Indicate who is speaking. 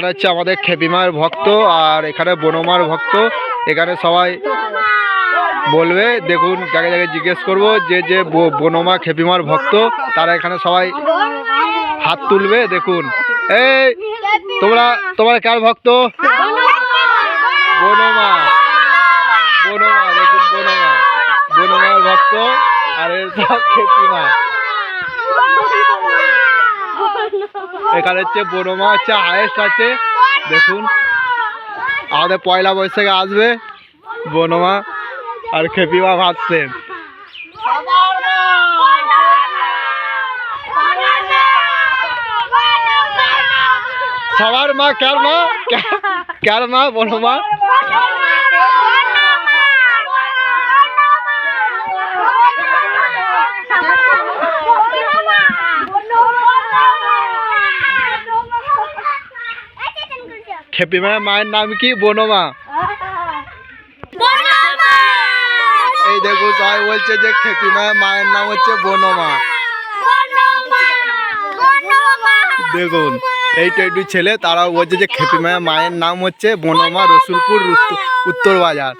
Speaker 1: এটা হচ্ছে আমাদের খেপিমার ভক্ত আর এখানে বনমার ভক্ত। এখানে সবাই বলবে, দেখুন যাকে যাকে জিজ্ঞেস করব, যে যে বনমা খেপিমার ভক্ত, তারা এখানে সবাই হাত তুলবে, দেখুন। এই, তোমরা তোমরা কার ভক্ত? বনমা বনমা দেখুন বনমা বনমার ভক্ত, আর খেপিমা এখানে হচ্ছে বনমা হচ্ছে হায়েস্ট আছে। দেখুন। আমাদের পয়লা বৈশাখে আসবে বনমা আর খেপিমা ভাবছেন সবার মা, কার মা? কার মা বনমা খেপিমার মায়ের মায়ের নাম কি বনমা এই দেখো সবাই বলছে যে খেপি মায়ের মায়ের নাম হচ্ছে বনমা দেখুন এইটা একটু ছেলে তারাও বলছে যে খেপি মায়ের মায়ের নাম হচ্ছে বনমা রসুলপুর উত্তর বাজার।